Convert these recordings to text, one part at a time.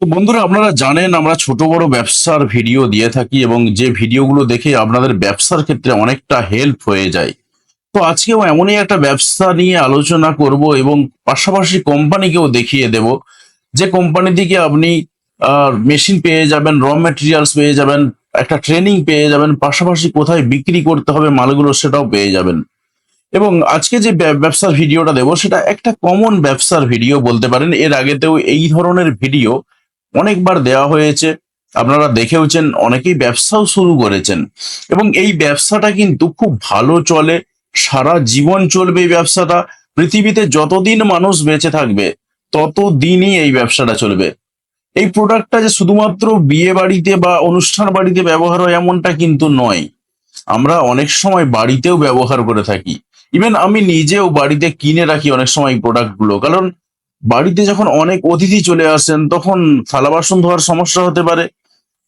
তো বন্ধুরা, আপনারা জানেন আমরা ছোট বড় ব্যবসার ভিডিও দিয়ে থাকি এবং যে ভিডিওগুলো দেখে আপনাদের ব্যবসার ক্ষেত্রে অনেকটা হেল্প হয়ে যায়। তো আজকেও এমনই একটা ব্যবসা নিয়ে আলোচনা করব এবং পাশাপাশি কোম্পানিকেও দেখিয়ে দেব। যে কোম্পানি থেকে আপনি মেশিন পেয়ে যাবেন র মেটেরিয়ালস পেয়ে যাবেন, একটা ট্রেনিং পেয়ে যাবেন, পাশাপাশি কোথায় বিক্রি করতে হবে মালগুলো সেটাও পেয়ে যাবেন। এবং আজকে যে ব্যবসার ভিডিওটা দেবো সেটা একটা কমন ব্যবসার ভিডিও বলতে পারেন। এর আগেতেও এই ধরনের ভিডিও অনেকবার দেওয়া হয়েছে। আপনারা দেখেওছেন, অনেকেই ব্যবসাও শুরু করেছেন। এবং এই ব্যবসাটা কিন্তু খুব ভালো চলে। সারা জীবন চলবে এই ব্যবসাটা। পৃথিবীতে যতদিন মানুষ বেঁচে থাকবে, ততদিনই এই ব্যবসাটা চলবে। এই প্রোডাক্টটা যে শুধুমাত্র বিয়ে বাড়িতে বা অনুষ্ঠান বাড়িতে ব্যবহার হয়, এমনটা কিন্তু নয়। আমরা অনেক সময় বাড়িতেও ব্যবহার করে থাকি। ইভেন আমি নিজেও বাড়িতে কিনে রাখি অনেক সময় এই প্রোডাক্টগুলো কারণ বাড়িতে যখন অনেক অতিথি চলে আসেন, তখন থালা বাসন ধোয়ার সমস্যা হতে পারে।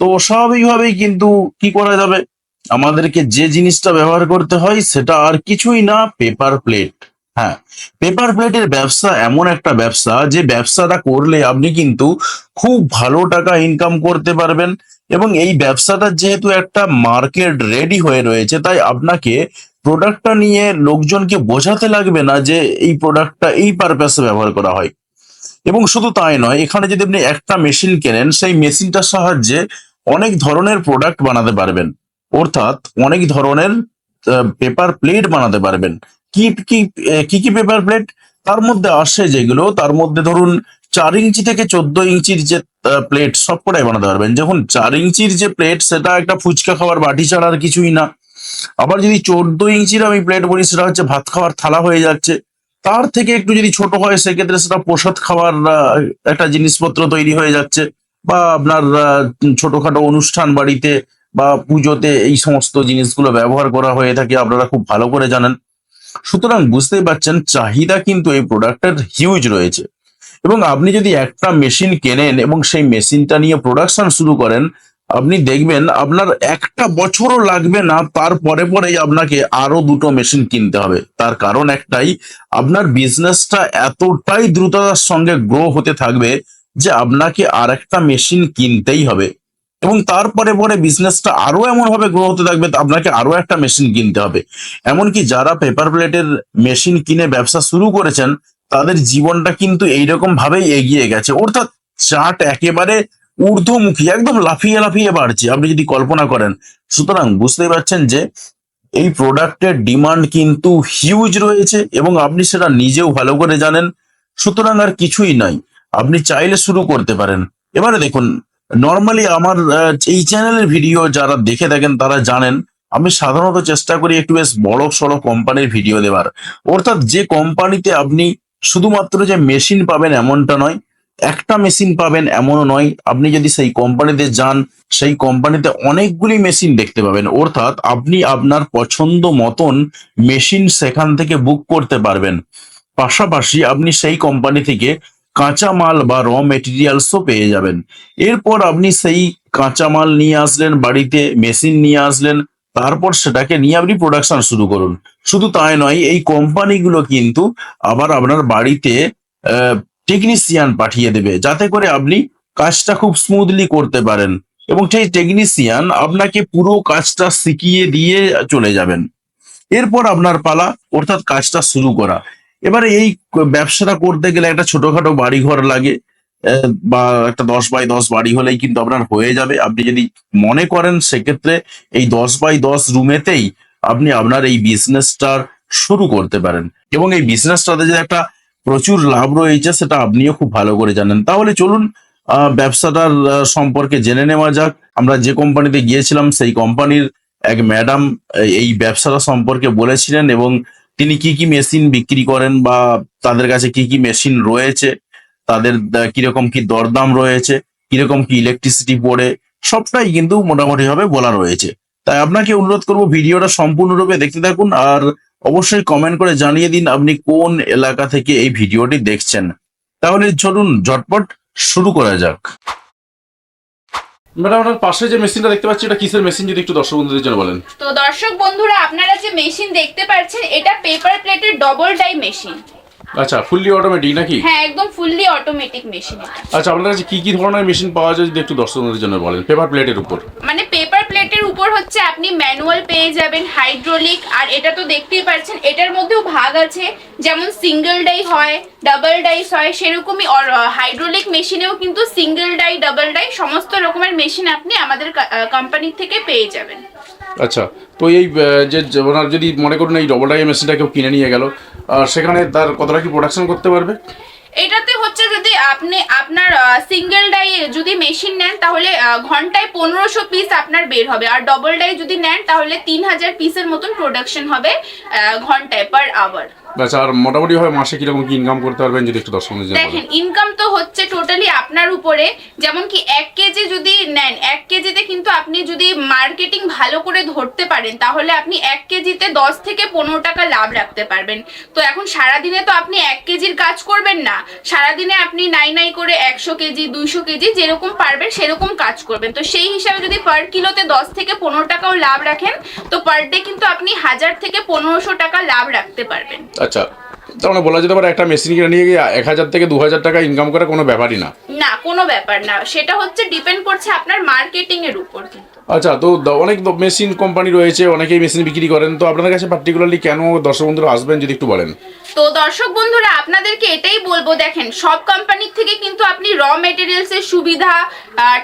তো স্বাভাবিকভাবেই কিন্তু কি করা যাবে? আমাদেরকে যে জিনিসটা ব্যবহার করতে হয়, সেটা আর কিছুই না পেপার প্লেট হ্যাঁ পেপার প্লেটের ব্যবসা এমন একটা ব্যবসা, যে ব্যবসাটা করলে আপনি কিন্তু খুব ভালো টাকা ইনকাম করতে পারবেন এবং এই ব্যবসাটা যেহেতু একটা মার্কেট রেডি হয়ে রয়েছে, তাই আপনাকে প্রোডাক্টটা নিয়ে লোকজনকে বোঝাতে লাগবে না যে এই প্রোডাক্টটা এই পারপাসে ব্যবহার করা হয়। এবং শুধু তাই নয়, এখানে যদি আপনি একটা মেশিন কেনেন, সেই মেশিনটার সাহায্যে অনেক ধরনের প্রোডাক্ট বানাতে পারবেন। অর্থাৎ অনেক ধরনের পেপার প্লেট বানাতে পারবেন। কি কি কি কি পেপার প্লেট তার মধ্যে আসে যেগুলো, তার মধ্যে ধরুন চার ইঞ্চি থেকে চোদ্দ ইঞ্চির যে প্লেট সবকটাই বানাতে পারবেন। যখন চার ইঞ্চির যে প্লেট সেটা একটা ফুচকা খাওয়ার বাটি ছাড়া আর কিছুই না। আবার যদি চোদ্দ ইঞ্চির আমি প্লেট বলি, সেটা হচ্ছে ভাত খাওয়ার থালা হয়ে যাচ্ছে। তার থেকে একটু যদি ছোট হয়, সেক্ষেত্রে সেটা প্রসাদ খাওয়ার একটা জিনিসপত্র তৈরি হয়ে যাচ্ছে। বা আপনার ছোটখাটো অনুষ্ঠান বাড়িতে বা পুজোতে এই সমস্ত জিনিসগুলো ব্যবহার করা হয়ে থাকে, আপনারা খুব ভালো করে জানেন। সুতরাং বুঝতেই পারছেন, চাহিদা কিন্তু এই প্রোডাক্টের হিউজ রয়েছে। এবং আপনি যদি একটা মেশিন কেনেন এবং সেই মেশিনটা নিয়ে প্রোডাকশন শুরু করেন আপনি দেখবেন আপনার একটা বছরও লাগবে না, তার পরে পরেই আপনাকে আরও দুটো মেশিন কিনতে হবে। তার কারণ একটাই, আপনার বিজনেসটা এতটাই দ্রুততার সঙ্গে গ্রো হতে থাকবে যে আপনাকে আর একটা মেশিন কিনতেই হবে। এবং তারপরে পরে বিজনেসটা আরও এমন ভাবে গ্রো হতে থাকবে, আপনাকে আরও একটা মেশিন কিনতে হবে। এমনকি যারা পেপার প্লেটের মেশিন কিনে ব্যবসা শুরু করেছেন, তাদের জীবনটা কিন্তু এইরকম ভাবেই এগিয়ে গেছে। অর্থাৎ চার্ট একেবারে ঊর্ধ্বমুখী, একদম লাফিয়ে লাফিয়ে বাড়ছে। আপনি যদি কল্পনা করেন, সুতরাং বুঝতেই পারছেন যে এই প্রোডাক্টের ডিমান্ড কিন্তু হিউজ রয়েছে এবং আপনি সেটা নিজেও ভালো করে জানেন। সুতরাং আর কিছুই নাই আপনি চাইলে শুরু করতে পারেন। এবারে দেখুন নর্মালি আমার এই চ্যানেলের ভিডিও যারা দেখে থাকেন, তারা জানেন, আমি সাধারণত চেষ্টা করি একটু বেশ বড় সড়ো কোম্পানির ভিডিও দেওয়ার। অর্থাৎ যে কোম্পানিতে আপনি শুধুমাত্র যে মেশিন পাবেন, এমনটা নয় একটা মেশিন পাবেন, এমনও নয়। আপনি যদি সেই কোম্পানিতে যান, সেই কোম্পানিতে অনেকগুলি মেশিন দেখতে পাবেন। অর্থাৎ আপনি আপনার পছন্দ মতন মেশিন সেখান থেকে বুক করতে পারবেন। পাশাপাশি আপনি সেই কোম্পানি থেকে কাঁচামাল বা র মেটেরিয়ালসও পেয়ে যাবেন। এরপর আপনি সেই কাঁচামাল নিয়ে আসলেন, বাড়িতে মেশিন নিয়ে আসলেন, তারপর সেটাকে নিয়ে আপনি প্রোডাকশন শুরু করুন। শুধু তাই নয়, এই কোম্পানিগুলো কিন্তু আবার আপনার বাড়িতে টেকনিশিয়ান পাঠিয়ে দেবে, যাতে করে আপনি কাজটা খুব স্মুথলি করতে পারেন। এবং সেই টেকনিশিয়ান আপনাকে পুরো কাজটা শিখিয়ে দিয়ে চলে যাবেন। এরপর আপনার পালা, অর্থাৎ কাজটা শুরু করা। এবারে এই ব্যবসাটা করতে গেলে একটা ছোটখাটো বাড়ি ঘর লাগে বা একটা দশ বাই দশ বাড়ি হলেই কিন্তু আপনার হয়ে যাবে। আপনি যদি মনে করেন সেক্ষেত্রে এই দশ বাই দশ রুমেতেই আপনি আপনার এই বিজনেসটার শুরু করতে পারেন। এবং এই বিজনেসটাতে যে একটা প্রচুর লাভ রয়েছে, সেটা আপনিও খুব ভালো করে জানেন। তাহলে চলুন ব্যবসাটার সম্পর্কে জেনে নেওয়া যাক। আমরা যে কোম্পানিতে গিয়েছিলাম, সেই কোম্পানির এক ম্যাডাম এই ব্যবসাটা সম্পর্কে বলেছিলেন এবং তিনি কি কি মেশিন বিক্রি করেন বা তাদের কাছে কি কি মেশিন রয়েছে, তাদের কীরকম কি দরদাম রয়েছে, কীরকম কি ইলেকট্রিসিটি পড়ে, সবটাই কিন্তু মোটামুটি ভাবে বলা রয়েছে। তাই আপনাকে অনুরোধ করব, ভিডিওটা সম্পূর্ণরূপে দেখতে থাকুন আর অবশ্যই কমেন্ট করে জানিয়ে দিন আপনি কোন এলাকা থেকে এই ভিডিওটি দেখছেন। তাহলে চলুন ঝটপট শুরু করা যাক। ম্যাডাম আপনার পাশে যে মেশিনটা দেখতে পাচ্ছি এটা কিসের মেশিন যদি একটু দর্শক বন্ধুদের জন্য বলেন? তো দর্শক বন্ধুরা আপনারা যে মেশিন দেখতে পাচ্ছেন এটা পেপার প্লেটের ডবল ডাই মেশিন আচ্ছা ফুললি অটোমেটিক নাকি? হ্যাঁ একদম ফুললি অটোমেটিক মেশিন আচ্ছা আপনার কাছে কি কি ধরনের মেশিন পাওয়া যায় যদি একটু দর্শকদের জন্য বলেন পেপার প্লেটের উপর? মানে পেপার প্লেটের উপর হচ্ছে আপনি ম্যানুয়াল পেয়ে যাবেন হাইড্রোলিক আর এটা তো দেখতেই পাচ্ছেন, এটার মধ্যেও ভাগ আছে, যেমন সিঙ্গেল ডাই হয় ডাবল ডাইস হয়, সেরকমই হাইড্রোলিক মেশিনেও কিন্তু সিঙ্গেল ডাই ডাবল ডাই সমস্ত রকমের মেশিন আপনি আমাদের কোম্পানি থেকে পেয়ে যাবেন। আচ্ছা তো এই যে যদি মনে করুন এই ডবল ডাই মেশিনটা কেউ কিনে নিয়ে গেল সেখানে তার কতটা কি প্রোডাকশন করতে পারবে? এটাতে হচ্ছে যদি আপনি আপনার সিঙ্গেল ডাই যদি মেশিন নেন, তাহলে ঘন্টায় পনেরোশো পিস আপনার বের হবে। আর ডবল ডাই যদি নেন, তাহলে তিন হাজার পিসের মতন প্রোডাকশন হবে ঘন্টায় পার আওয়ার আচ্ছা আর মোটামুটি ভাবে মাসে কীরকম কি ইনকাম করতে পারবেন যদি একটু জন্য দেখেন ইনকাম তো হচ্ছে টোটালি আপনার উপরে। যেমন কি এক কেজি যদি নেন এক কেজিতে কিন্তু আপনি যদি মার্কেটিং ভালো করে ধরতে পারেন তাহলে আপনি এক কেজিতে দশ থেকে পনেরো টাকা লাভ রাখতে পারবেন। তো এখন সারাদিনে তো আপনি এক কেজির কাজ করবেন না। সারাদিনে আপনি নাই নাই করে একশো কেজি দুইশো কেজি যেরকম পারবেন সেরকম কাজ করবেন। তো সেই হিসাবে যদি পার কিলোতে দশ থেকে পনেরো টাকাও লাভ রাখেন তো পার ডে কিন্তু আপনি হাজার থেকে পনেরোশো টাকা লাভ রাখতে পারবেন। আচ্ছা তার মানে বলা যেতে পারে একটা মেশিন কিনে নিয়ে গিয়ে এক হাজার থেকে দু হাজার টাকা ইনকাম করা কোনো ব্যাপারই না? না, কোনো ব্যাপার না। সেটা হচ্ছে ডিপেন্ড করছে আপনার মার্কেটিং এর উপর কিন্তু। আচ্ছা তো অনেক মেশিন কোম্পানি রয়েছে, অনেকেই মেশিন বিক্রি করেন। তো আপনাদের কাছে পার্টিকুলারলি কেন দর্শক বন্ধুরা আসবেন, যদি একটু বলেন? তো দর্শক বন্ধুরা, আপনাদেরকে এটাই বলব, দেখেন, সব কোম্পানির থেকে কিন্তু আপনি র মেটেরিয়ালস এর সুবিধা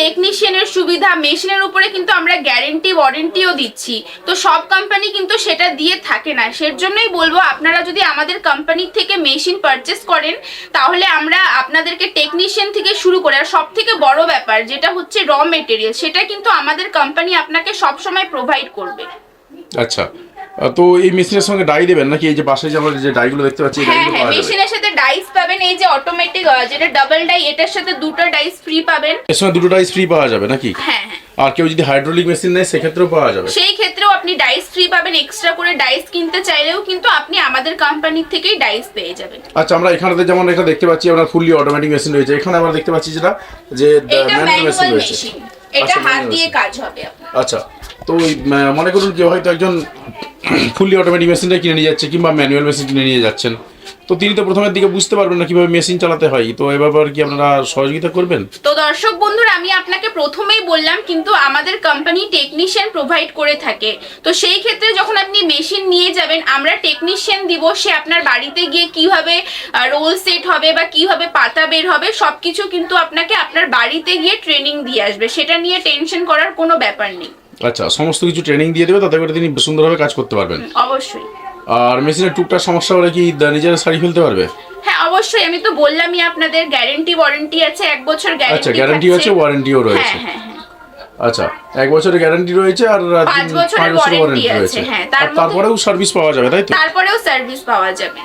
টেকনিশিয়ানের সুবিধা মেশিনের উপরে কিন্তু আমরা গ্যারেন্টি ওয়ারেন্টিও দিচ্ছি। তো সব কোম্পানি কিন্তু সেটা দিয়ে থাকে না। সের জন্যই বলব, আপনারা যদি আমাদের কোম্পানির থেকে মেশিন পারচেস করেন, তাহলে আমরা আপনাদেরকে টেকনিশিয়ান থেকে শুরু করে, আর সব থেকে বড় ব্যাপার যেটা হচ্ছে র মেটেরিয়াল সেটা কিন্তু আমাদের কোম্পানি আপনাকে সবসময় প্রোভাইড করবে। আচ্ছা। তো এই মেশিনের সঙ্গে ডাই দেবেন নাকি? এই যে পাশে যে আমরা যে ডাইগুলো দেখতে পাচ্ছি এই হ্যাঁ হ্যাঁ মেশিনের সাথে ডাইস পাবেন এই যে অটোমেটিক যেটা ডাবল ডাই এটার সাথে দুটো ডাইস ফ্রি পাবেন। এর সঙ্গে দুটো ডাইস ফ্রি পাওয়া যাবে নাকি? হ্যাঁ হ্যাঁ। আর কেউ যদি হাইড্রোলিক মেশিন নেয় সেক্ষেত্রেও পাওয়া যাবে। সেই ক্ষেত্রেও আপনি ডাইস ফ্রি পাবেন এক্সট্রা করে ডাইস কিনতে চাইলেও কিন্তু আপনি আমাদের কোম্পানি থেকেই ডাইস পেয়ে যাবেন। আচ্ছা আমরা এখানে যেমন এটা দেখতে পাচ্ছি আমরা ফুললি অটোমেটিক মেশিন রয়েছে। এখানে আমরা দেখতে পাচ্ছি যেটা যে ম্যানুয়াল মেশিন রয়েছে। এটা আচ্ছা, হাত দিয়ে কাজ হবে। আচ্ছা তো মনে করুন কেউ হয়তো একজন ফুললি অটোমেটিক মেশিনটা কিনে নিয়ে যাচ্ছে কিংবা ম্যানুয়াল মেশিন কিনে নিয়ে যাচ্ছেন। তো তিনি তো প্রথমের দিকে বুঝতে পারবেন না কীভাবে মেশিন চালাতে হয়। তো এ ব্যাপারে কি আপনারা সহযোগিতা করবেন? তো দর্শক বন্ধুরা আমি আপনাকে প্রথমেই বললাম কিন্তু আমাদের কোম্পানি টেকনিশিয়ান প্রোভাইড করে থাকে। তো সেই ক্ষেত্রে যখন আপনি মেশিন নিয়ে যাবেন আমরা টেকনিশিয়ান দিব সে আপনার বাড়িতে গিয়ে কীভাবে রোল সেট হবে বা কীভাবে পাতা বের হবে সবকিছু কিন্তু আপনাকে আপনার বাড়িতে গিয়ে ট্রেনিং দিয়ে আসবে। সেটা নিয়ে টেনশন করার কোনো ব্যাপার নেই। আচ্ছা সমস্ত কিছু ট্রেনিং দিয়ে দেবে তাতে করে তিনি সুন্দরভাবে কাজ করতে পারবেন। অবশ্যই। আর মেশিনের টুকটাক সমস্যা হলে কি নিজের সারি ফেলতে পারবে? হ্যাঁ অবশ্যই। আমি তো বললামই আপনাদের গ্যারেন্টি ওয়ারেন্টি আছে এক বছর আচ্ছা গ্যারেন্টি গ্যারান্টি আছে ওয়ারেন্টিও রয়েছে। হ্যাঁ হ্যাঁ হ্যাঁ। আচ্ছা এক বছরের গ্যারান্টি রয়েছে আর পাঁচ বছরের ওয়ারেন্টি আছে, রয়েছে। হ্যাঁ, তারপরেও সার্ভিস পাওয়া যাবে তাই তো? তারপরেও সার্ভিস পাওয়া যাবে।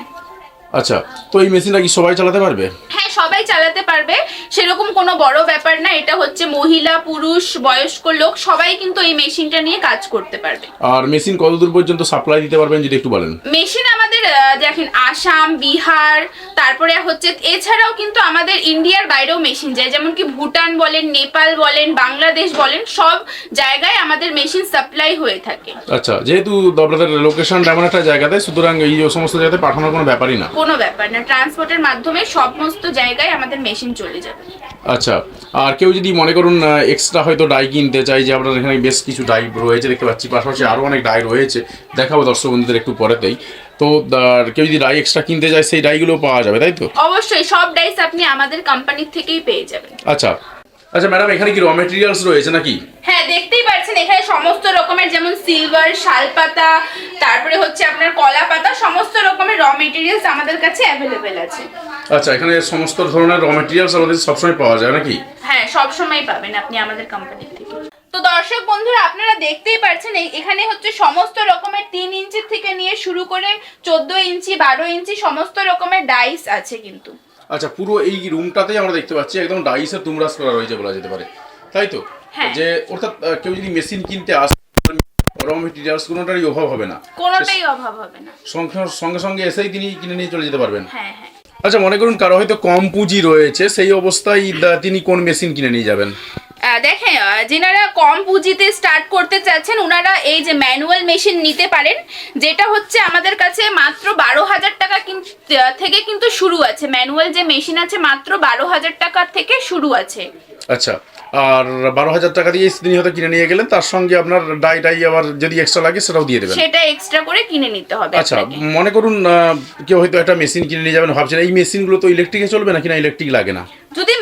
আচ্ছা তো এই মেশিনটা কি সবাই চালাতে পারবে? হ্যাঁ সবাই চালাতে পারবে। সেরকম কোনো বড় ব্যাপার না এটা হচ্ছে মহিলা পুরুষ বয়স্ক লোক সবাই কিন্তু এই মেশিনটা নিয়ে কাজ করতে পারবে। আর মেশিন কতদূর পর্যন্ত সাপ্লাই দিতে পারবেন যদি একটু বলেন? মেশিন আমাদের আহ, দেখেন আসাম বিহার তারপরে হচ্ছে এছাড়াও কিন্তু আমাদের ইন্ডিয়ার বাইরেও মেশিন যায়। যেমন কি ভুটান বলেন নেপাল বলেন বাংলাদেশ বলেন সব জায়গায় আমাদের মেশিন সাপ্লাই হয়ে থাকে। আচ্ছা যেহেতু আপনাদের লোকেশন এমন একটা জায়গাতে সুতরাং এই সমস্ত জায়গাতে পাঠানোর কোনো ব্যাপারই না। কোনো ব্যাপার না। ট্রান্সপোর্টের মাধ্যমে সমস্ত জায়গায় আমাদের মেশিন চলে যাবে। আচ্ছা আর কেউ যদি মনে করুন এক্সট্রা হয়তো ডাই কিনতে চাই যে আপনার এখানে বেশ কিছু ডাই রয়েছে দেখতে পাচ্ছি। পাশাপাশি আরও অনেক ডাই রয়েছে। দেখাবো দর্শক বন্ধুদের একটু পরেতেই তো আর কেউ যদি ডাই এক্সট্রা কিনতে চায় সেই ডাইগুলো পাওয়া যাবে তাই তো? অবশ্যই সব ডাইস আপনি আমাদের কোম্পানির থেকেই পেয়ে যাবেন। আচ্ছা আচ্ছা ম্যাডাম এখানে কি র মেটেরিয়ালস রয়েছে নাকি? হ্যাঁ দেখতেই পাচ্ছেন এখানে সমস্ত রকমের যেমন সিলভার শালপাতা তারপরে হচ্ছে আপনার কলা পাতা সমস্ত রকমের র মেটেরিয়ালস আমাদের কাছে অ্যাভেলেবেল আছে। আচ্ছা এখানে সমস্ত ধরনের র মেটেরিয়ালস আমাদের সবসময় পাওয়া যায় নাকি? হ্যাঁ সব সময় পাবেন আপনি আমাদের কোম্পানি থেকে। তো দর্শক বন্ধুরা আপনারা দেখতেই পাচ্ছেন এই- এখানে হচ্ছে সমস্ত রকমের তিন ইঞ্চি থেকে নিয়ে শুরু করে চোদ্দ ইঞ্চি বারো ইঞ্চি সমস্ত রকমের ডাইস আছে কিন্তু। আচ্ছা পুরো এই রুমটাতেই আমরা দেখতে পাচ্ছি একদম ডাইসের তুমরাস করা রয়েছে বলা যেতে পারে। তাই তো? হ্যাঁ। যে অর্থাৎ কেউ যদি মেশিন কিনতে আসে র মেটেরিয়ালস কোনোটারই অভাব হবে না। কোনোটাই অভাব হবে না। সঙ্গে সঙ্গে সঙ্গে এসেই তিনি কিনে নিয়ে চলে যেতে পারবেন। হ্যাঁ হ্যাঁ। আচ্ছা মনে করুন কারও হয়তো কম পুঁজি রয়েছে সেই অবস্থায় তিনি কোন মেশিন কিনে নিয়ে যাবেন? দেখেন যেনারা কম পুঁজিতে স্টার্ট করতে চাচ্ছেন ওনারা এই যে ম্যানুয়াল মেশিন নিতে পারেন যেটা হচ্ছে আমাদের কাছে মাত্র বারো হাজার টাকা থেকে কিন্তু শুরু আছে। ম্যানুয়াল যে মেশিন আছে মাত্র বারো হাজার টাকা থেকে শুরু আছে। আচ্ছা আর বারো হাজার টাকা দিয়ে তিনি হয়তো কিনে নিয়ে গেলেন তার সঙ্গে আপনার ডাই টাই আবার যদি এক্সট্রা লাগে সেটাও দিয়ে দেবেন। সেটা এক্সট্রা করে কিনে নিতে হবে আচ্ছা মনে করুন কেউ হয়তো একটা মেশিন কিনে নিয়ে যাবেন ভাবছেন এই মেশিনগুলো তো ইলেকট্রিকে চলবে না? কিনা ইলেকট্রিক লাগে না। যদি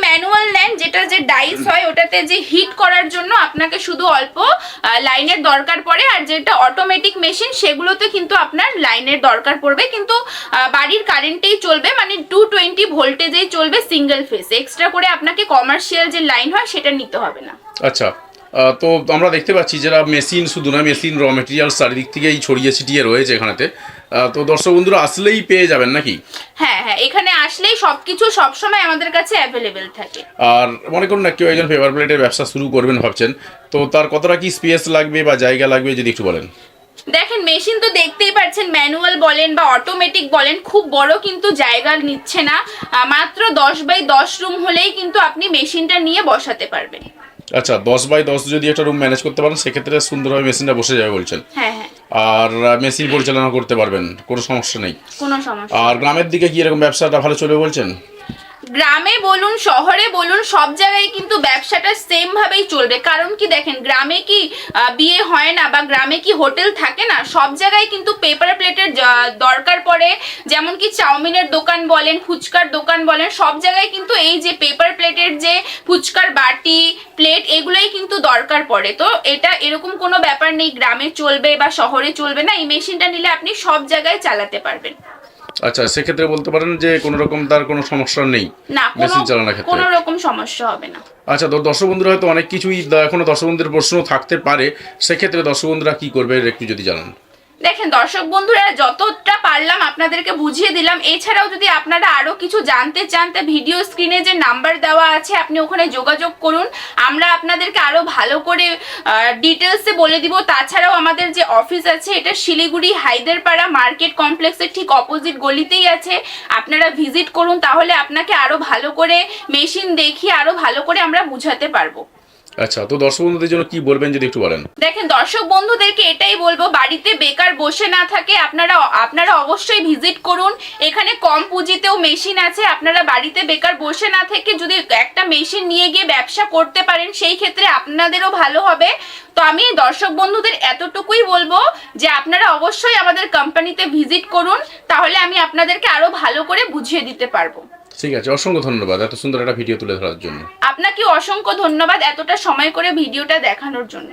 যেটা যে ডাইস হয়, ওটাতে যে হিট করার জন্য আপনাকে শুধু অল্প লাইনের দরকার পড়ে আর যেটা অটোমেটিক মেশিন সেগুলোতে কিন্তু আপনার লাইনের দরকার পড়বে। কিন্তু বাড়ির কারেন্টেই চলবে মানে টু টোয়েন্টি ভোল্টেজেই চলবে সিঙ্গেল ফেস এক্সট্রা করে আপনাকে কমার্শিয়াল যে লাইন হয়, সেটা নিতে হবে না। আচ্ছা তো আমরা দেখতে পাচ্ছি যারা মেশিন শুধু না মেশিন র মেটেরিয়াল চারিদিক থেকেই ছড়িয়ে ছিটিয়ে রয়েছে এখানেতে। তো দর্শক বন্ধুরা আসলেই পেয়ে যাবেন নাকি? হ্যাঁ হ্যাঁ এখানে আসলেই সবকিছু সবসময় আমাদের কাছে অ্যাভেলেবেল থাকে। আর মনে করুন না কেউ একজন পেপার প্লেটের ব্যবসা শুরু করবেন ভাবছেন তো তার কতটা কি স্পেস লাগবে বা জায়গা লাগবে যদি একটু বলেন? দেখেন মেশিন তো দেখতেই পাচ্ছেন ম্যানুয়াল বলেন বা অটোমেটিক বলেন খুব বড় কিন্তু জায়গা নিচ্ছে না। মাত্র দশ বাই দশ রুম হলেই কিন্তু আপনি মেশিনটা নিয়ে বসাতে পারবেন। আচ্ছা দশ বাই দশ যদি একটা রুম ম্যানেজ করতে পারেন সেক্ষেত্রে সুন্দরভাবে মেশিনটা বসে যাবে বলছেন। হ্যাঁ হ্যাঁ। আর মেশিন পরিচালনা করতে পারবেন কোনো সমস্যা নেই। কোনো সমস্যা আর গ্রামের দিকে কি এরকম ব্যবসাটা ভালো চলবে বলছেন? গ্রামে বলুন, শহরে বলুন, সব জায়গায় কিন্তু ব্যবসাটা সেম ভাবেই চলবে। কারণ কি দেখেন, গ্রামে কি বিয়ে হয় না বা গ্রামে কি হোটেল থাকে না, সব জায়গায় কিন্তু পেপার প্লেটের দরকার পড়ে। যেমন কি চাউমিনের দোকান বলেন, ফুচকার দোকান বলেন, সব জায়গায় কিন্তু এই যে পেপার প্লেটের যে ফুচকার বাটি প্লেট এগুলোই কিন্তু দরকার পড়ে। তো এটা এরকম কোনো ব্যাপার নেই, গ্রামে চলবে বা শহরে চলবে না, এই মেশিনটা নিলে আপনি সব জায়গায় চালাতে পারবেন। আচ্ছা সেক্ষেত্রে বলতে পারেন যে কোনো রকম তার কোনো সমস্যা নেই না মেশিন চালানোর ক্ষেত্রে? কোনো রকম সমস্যা হবে না। আচ্ছা তো দর্শক বন্ধুরা হয়তো অনেক কিছুই এখনও দর্শক বন্ধুদের প্রশ্ন থাকতে পারে। সেক্ষেত্রে দর্শক বন্ধুরা কি করবে একটু যদি জানান। দেখেন, দর্শক বন্ধুরা, যতটা পারলাম আপনাদেরকে বুঝিয়ে দিলাম। এছাড়াও যদি আপনারা আরও কিছু জানতে চান, তা ভিডিও স্ক্রিনে যে নাম্বার দেওয়া আছে, আপনি ওখানে যোগাযোগ করুন। আমরা আপনাদেরকে আরও ভালো করে ডিটেলসে বলে দিব। তাছাড়াও আমাদের যে অফিস আছে, এটা শিলিগুড়ি হায়দারপাড়া মার্কেট কমপ্লেক্সের ঠিক অপোজিট গলিতেই আছে। আপনারা ভিজিট করুন, তাহলে আপনাকে আরও ভালো করে মেশিন দেখিয়ে, আরও ভালো করে আমরা বুঝাতে পারব। আচ্ছা তো দর্শক বন্ধুদের জন্য কি বলবেন যদি একটু বলেন? দেখেন, দর্শক বন্ধুদেরকে এটাই বলব, বাড়িতে বেকার বসে না থাকে, আপনারা আপনারা অবশ্যই ভিজিট করুন। এখানে কম পুঁজিতেও মেশিন আছে, আপনারা বাড়িতে বেকার বসে না থেকে যদি একটা মেশিন নিয়ে গিয়ে ব্যবসা করতে পারেন, সেই ক্ষেত্রে আপনাদেরও ভালো হবে। তো আমি দর্শক বন্ধুদের এতটুকুই বলব যে, আপনারা অবশ্যই আমাদের কোম্পানিতে ভিজিট করুন, তাহলে আমি আপনাদেরকে আরও ভালো করে বুঝিয়ে দিতে পারব। ঠিক আছে, অসংখ্য ধন্যবাদ এত সুন্দর একটা ভিডিও তুলে ধরার জন্য। আপনাকে অসংখ্য ধন্যবাদ এতটা সময় করে ভিডিওটা দেখানোর জন্য।